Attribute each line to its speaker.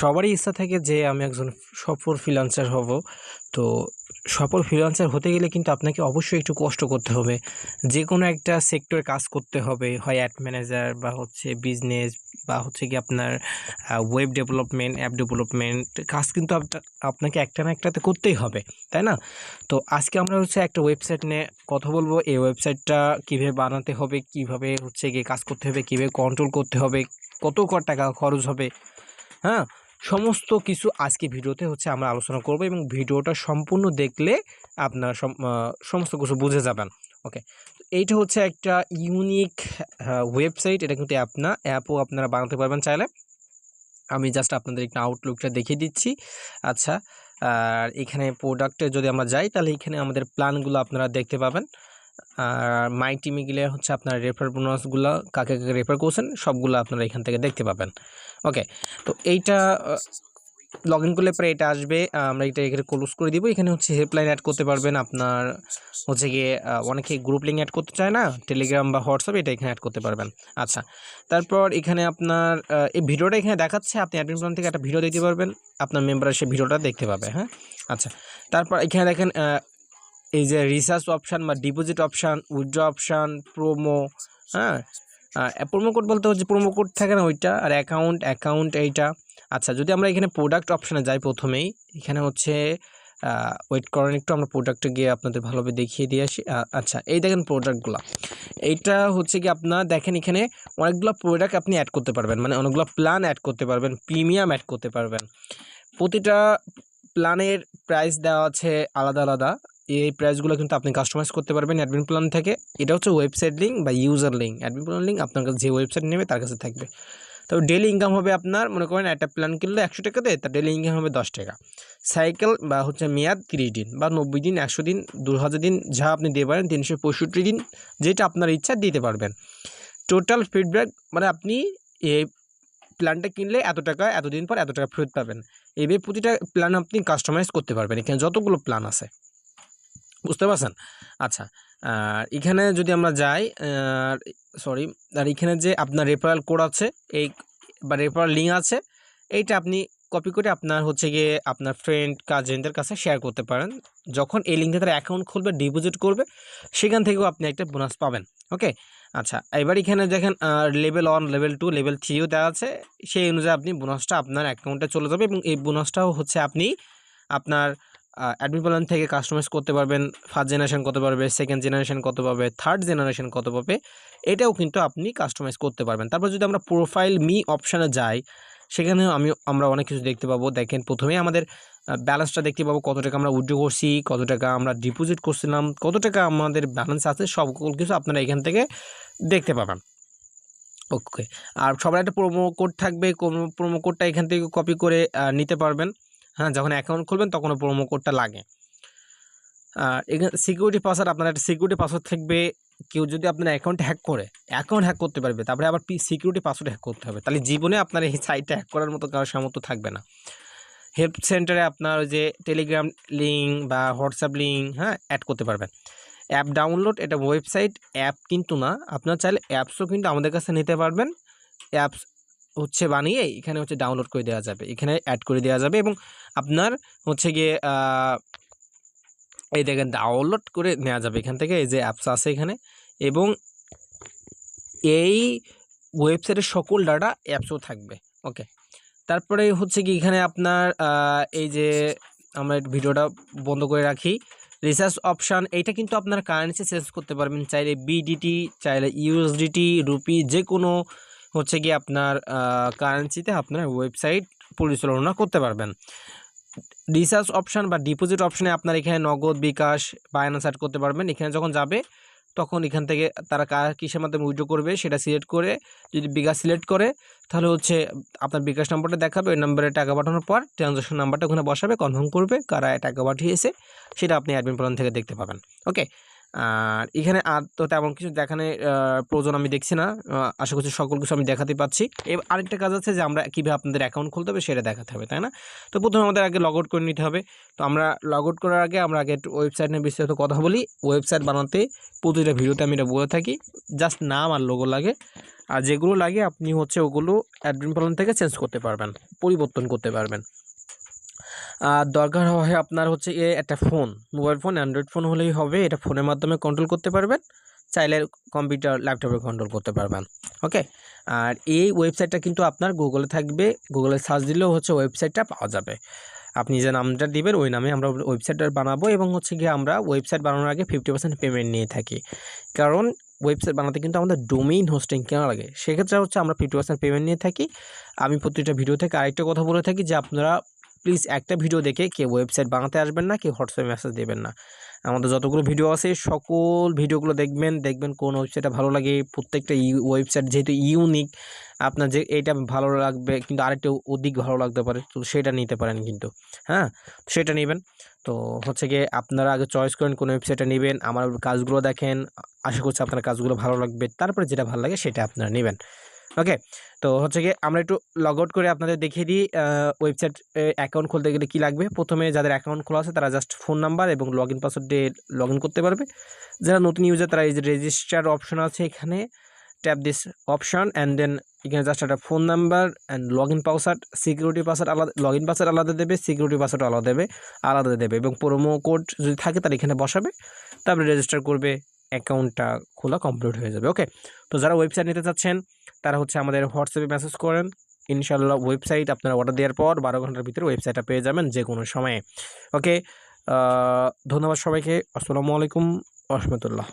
Speaker 1: সবারই ইচ্ছা থাকে যে আমি একজন সফল ফ্রিল্যান্সার হব। তো সফল ফ্রিল্যান্সার হতে গেলে কিন্তু আপনাকে অবশ্যই একটু কষ্ট করতে হবে। যে কোনো একটা সেক্টরে কাজ করতে হবে, হয় অ্যাড ম্যানেজার বা হচ্ছে বিজনেস বা হচ্ছে কি আপনার ওয়েব ডেভেলপমেন্ট অ্যাপ ডেভেলপমেন্ট কাজ কিন্তু আপনা- আপনাকে একটা না একটাতে করতেই হবে, তাই না? তো আজকে আমরা হচ্ছে একটা ওয়েবসাইট নিয়ে কথা বলব। এই ওয়েবসাইটটা কীভাবে বানাতে হবে, কীভাবে হচ্ছে গিয়ে কাজ করতে হবে, কীভাবে কন্ট্রোল করতে হবে, কত ক টাকা খরচ হবে হ্যাঁ? সমস্ত কিছু আজকে ভিডিওতে হচ্ছে আমরা আলোচনা করব এবং ভিডিওটা সম্পূর্ণ দেখলে আপনার সমস্ত কিছু বুঝে যাবেন ওকে এইটা হচ্ছে একটা ইউনিক ওয়েবসাইট এটা কিন্তু অ্যাপ না, অ্যাপও আপনারা বানাতে পারবেন চাইলে। আমি জাস্ট আপনাদের একটা আউটলুকটা দেখিয়ে দিচ্ছি। আচ্ছা আর এখানে প্রোডাক্টে যদি আমরা যাই, তাহলে এখানে আমাদের প্ল্যানগুলো আপনারা দেখতে পাবেন। আর মাই টিমে গেলে হচ্ছে আপনার রেফার বোনাসগুলো কাকে কাকে রেফার করছেন, সবগুলো আপনারা এখান থেকে দেখতে পাবেন। ওকে তো এইটা লগ ইন করলে পরে এটা আসবে। আমরা এটা এখানে ক্লোজ করে দিব। এখানে হচ্ছে হেল্পলাইন অ্যাড করতে পারবেন আপনার হচ্ছে গিয়ে অনেকে গ্রুপ লিঙ্ক অ্যাড করতে চায় না টেলিগ্রাম বা হোয়াটসঅ্যাপ এটা এখানে অ্যাড করতে পারবেন। আচ্ছা তারপর এখানে আপনার এই ভিডিওটা এখানে দেখাচ্ছে। আপনি অ্যাডমিন প্ল্যান থেকে একটা ভিডিও দেখতে পারবেন। আপনার মেম্বার সে ভিডিওটা দেখতে পাবে হ্যাঁ? আচ্ছা তারপর এখানে দেখেন এই যে রিসার্চ অপশান বা deposit option withdraw option promo হ্যাঁ? প্রোমো কোড বলতে হচ্ছে প্রোমো কোড থাকে না ওইটা, আর অ্যাকাউন্ট অ্যাকাউন্ট এইটা। আচ্ছা যদি আমরা এখানে প্রোডাক্ট অপশানে যাই প্রথমেই, এখানে হচ্ছে ওয়েট করেন একটু, আমরা প্রোডাক্টে গিয়ে আপনাদের ভালোভাবে দেখিয়ে দিয়ে আসি। আচ্ছা এই দেখেন প্রোডাক্টগুলো এইটা হচ্ছে কি আপনার, দেখেন এখানে অনেকগুলো প্রোডাক্ট আপনি অ্যাড করতে পারবেন। মানে অনেকগুলো প্ল্যান অ্যাড করতে পারবেন প্রিমিয়াম অ্যাড করতে পারবেন। প্রতিটা প্ল্যানের প্রাইস দেওয়া আছে আলাদা আলাদা। এই প্রাইসগুলো কিন্তু আপনি কাস্টমাইজ করতে পারবেন অ্যাডমিন প্ল্যান থেকে। এটা হচ্ছে ওয়েবসাইট লিঙ্ক বা user link admin plan link আপনার কাছে যে ওয়েবসাইট নেবে তার কাছে থাকবে। তো ডেলি ইনকাম হবে আপনার, মনে করেন একটা প্ল্যান কিনলে একশো টাকা দেয়, তার ডেলি ইনকাম হবে দশ টাকা। সাইকেল বা হচ্ছে মেয়াদ তিরিশ দিন বা নব্বই দিন, একশো দিন দু হাজার দিন, যা আপনি দিতে পারেন তিনশো পঁয়ষট্টি দিন, যেটা আপনার ইচ্ছা দিতে পারবেন। টোটাল ফিডব্যাক মানে আপনি এই প্ল্যানটা কিনলে এত টাকা, এতদিন পর এত টাকা ফেরত পাবেন। এইভাবে প্রতিটা প্ল্যান আপনি কাস্টমাইজ করতে পারবেন। এখানে যতগুলো প্ল্যান আছে। বুঝতে পারছেন? আচ্ছা আর এখানে যদি আমরা যাই সরি আর এখানে যে আপনার রেফারেল কোড আছে, এই বা রেফারেল লিঙ্ক আছে, এইটা আপনি কপি করে আপনার হচ্ছে গিয়ে আপনার ফ্রেন্ড কাজিনদের কাছে শেয়ার করতে পারেন। যখন এই লিঙ্কে তারা অ্যাকাউন্ট খুলবে ডিপোজিট করবে, সেখান থেকেও আপনি একটা বোনাস পাবেন ওকে আচ্ছা এবার এখানে দেখেন level one level two level থ্রিও দেওয়া আছে। সেই অনুযায়ী আপনি বোনাসটা আপনার অ্যাকাউন্টে চলে যাবে এবং এই বোনাসটাও হচ্ছে আপনি আপনার অ্যাডমিন প্ল্যান থেকে কাস্টমাইজ করতে পারবেন ফার্স্ট জেনারেশন কত পারবে সেকেন্ড জেনারেশন কত পাবে থার্ড জেনারেশন কত পাবে, এটাও কিন্তু আপনি কাস্টমাইজ করতে পারবেন। তারপর যদি আমরা প্রোফাইল মি অপশানে যাই সেখানে আমি, আমরা অনেক কিছু দেখতে পাবো। দেখেন প্রথমেই আমাদের ব্যালেন্সটা দেখতে পাবো, কত টাকা আমরা উইড্রো করছি, কত টাকা আমরা ডিপোজিট করছিলাম, কত টাকা আমাদের ব্যালেন্স আছে সকল কিছু আপনারা এখান থেকে দেখতে পাবেন। ওকে আর সবার একটা প্রোমো কোড থাকবে প্রোমো কোডটা এখান থেকে কপি করে নিতে পারবেন। হ্যাঁ যখন অ্যাকাউন্ট খুলবেন তখন প্রোমো কোডটা লাগে। আর এখানে সিকিউরিটি পাসওয়ার্ড আপনার একটা সিকিউরিটি পাসওয়ার্ড থাকবে। কেউ যদি আপনার অ্যাকাউন্ট হ্যাক করে অ্যাকাউন্ট হ্যাক করতে পারবে। তারপরে আবার সিকিউরিটি পাসওয়ার্ড হ্যাক করতে হবে। তাহলে জীবনে আপনার এই সাইটটা হ্যাক করার মতো কারোর সামর্থ্য থাকবে না। হেল্প সেন্টারে আপনার যে টেলিগ্রাম লিঙ্ক বা হোয়াটসঅ্যাপ লিঙ্ক হ্যাঁ অ্যাড করতে পারবেন। অ্যাপ ডাউনলোড এটা ওয়েবসাইট অ্যাপ কিন্তু না। আপনার চাইলে অ্যাপসও কিন্তু আমাদের কাছে নিতে পারবেন। অ্যাপস হচ্ছে বানিয়ে এখানে হচ্ছে ডাউনলোড করে দেওয়া যাবে। এখানে অ্যাড করে দেওয়া যাবে এবং আপনার হচ্ছে গিয়ে এই দেখেন ডাউনলোড করে নেওয়া যাবে এখান থেকে, এই যে অ্যাপস আছে এখানে এবং এই ওয়েবসাইটের সকল ডাটা অ্যাপসও থাকবে ওকে তারপরে হচ্ছে কি এখানে আপনার এই যে আমরা ভিডিওটা বন্ধ করে রাখি রিসার্চ অপশান এইটা কিন্তু আপনার কারেন্সি চেঞ্জ করতে পারবেন, চাইলে বিডিটি চাইলে ইউএসডিটি রুপি যে কোনো হচ্ছে গিয়ে আপনার কারেন্সিতে আপনার ওয়েবসাইট পরিচালনা করতে পারবেন। রিসার্চ অপশান বা ডিপোজিট অপশানে আপনার এখানে নগদ, বিকাশ বায়নান্স অ্যাড করতে পারবেন। এখানে যখন যাবে, তখন এখান থেকে তারা কার কিসের মাধ্যমে উইড্রো করবে সেটা সিলেক্ট করে, যদি বিকাশ সিলেক্ট করে, তাহলে হচ্ছে আপনার বিকাশ নাম্বারটা দেখাবে, ওই নাম্বারে টাকা পাঠানোর পর ট্রানজাকশন নাম্বারটা ওখানে বসাবে কনফার্ম করবে কারা টাকা পাঠিয়েছে, সেটা আপনি অ্যাডমিন প্ল্যান থেকে দেখতে পাবেন। ওকে আর এখানে আর তো তেমন কিছু দেখানে প্রয়োজন আমি দেখছি না। আশা করছি সকল কিছু আমি দেখাতে পাচ্ছি। এবার আরেকটা কাজ আছে যে আমরা কীভাবে আপনাদের অ্যাকাউন্ট খুলতে হবে সেটা দেখাতে হবে, তাই না? তো প্রথমে আমাদের আগে লগ আউট করে নিতে হবে। তো আমরা লগ আউট করার আগে আমরা আগে একটু ওয়েবসাইট নিয়ে বিস্তারিত কথা বলি। ওয়েবসাইট বানাতে প্রতিটা ভিডিওতে আমি এটা বলে থাকি। জাস্ট নাম আর লোগো লাগে। আর যেগুলো লাগে আপনি হচ্ছে ওগুলো অ্যাডমিন প্ল্যান থেকে চেঞ্জ করতে পারবেন, পরিবর্তন করতে পারবেন। দরকার হয় আপনার হচ্ছে এ একটা phone mobile phone Android phone হলেই হবে। এটা ফোনের মাধ্যমে কন্ট্রোল করতে পারবেন, চাইলে কম্পিউটার ল্যাপটপে কন্ট্রোল করতে পারবেন ওকে আর এই ওয়েবসাইটটা কিন্তু আপনার গুগলে থাকবে। গুগলে সার্চ দিলেও হচ্ছে ওয়েবসাইটটা পাওয়া যাবে। আপনি যে নামটা দিবেন, ওই নামে আমরা ওয়েবসাইটটা বানাবো এবং হচ্ছে গিয়ে আমরা ওয়েবসাইট বানানোর আগে ফিফটি পার্সেন্ট পেমেন্ট নিয়ে থাকি। কারণ ওয়েবসাইট বানাতে কিন্তু আমাদের ডোমেইন হোস্টিং কেনা লাগে? সেক্ষেত্রে হচ্ছে আমরা ফিফটি পার্সেন্ট পেমেন্ট নিয়ে থাকি। আমি প্রতিটা ভিডিও থেকে আরেকটা কথা বলে থাকি যে আপনারা প্লিজ একটা ভিডিও দেখে কেউ ওয়েবসাইট বানাতে আসবেন না, কেউ হোয়াটসঅ্যাপে মেসেজ দেবেন না। আমাদের যতগুলো ভিডিও আছে, সকল ভিডিওগুলো দেখবেন দেখবেন কোন ওয়েবসাইটটা ভালো লাগে। প্রত্যেকটা ওয়েবসাইট যেহেতু ইউনিক, আপনার যে এইটা ভালো লাগবে, কিন্তু আরেকটা অধিক ভালো লাগতে পারে, তো সেটা নিতে পারেন কিন্তু হ্যাঁ? সেটা নেবেন। তো হচ্ছে গিয়ে আপনারা আগে চয়েস করেন কোন ওয়েবসাইটটা নেবেন, আমার কাজগুলো দেখেন, আশা করছি আপনার কাজগুলো ভালো লাগবে, তারপরে যেটা ভালো লাগে সেটা আপনারা নেবেন। ওকে তো হচ্ছে গিয়ে আমরা একটু লগ আউট করে আপনাদের দেখিয়ে দিই ওয়েবসাইট অ্যাকাউন্ট খুলতে গেলে কী লাগবে? প্রথমে যাদের অ্যাকাউন্ট খোলা আছে তারা জাস্ট ফোন নাম্বার এবং লগ ইন পাসওয়ার্ড দিয়ে লগ ইন করতে পারবে। যারা নতুন ইউজার তারা এই যে রেজিস্টার অপশন আছে এখানে tap this option and then এখানে জাস্ট একটা phone number and log in password security password আলাদা লগ ইন পাসওয়ার্ড আলাদা দেবে সিকিউরিটি পাসওয়ার্ড আলাদা দেবে আলাদা দেবে এবং প্রোমো কোড যদি থাকে তাহলে এখানে বসাবে, তারপরে রেজিস্টার করবে অ্যাকাউন্টটা খোলা কমপ্লিট হয়ে যাবে। ওকে তো যারা ওয়েবসাইট নিতে চাচ্ছেন তারা হচ্ছে আমাদের হোয়াটসঅ্যাপে মেসেজ করেন। ইনশাল্লাহ ওয়েবসাইট আপনারা অর্ডার দেওয়ার পর বারো ঘণ্টার ভিতরে ওয়েবসাইটটা পেয়ে যাবেন যে কোনো সময়ে ওকে ধন্যবাদ সবাইকে। আসসালামু আলাইকুম। রহমতুল্লাহ।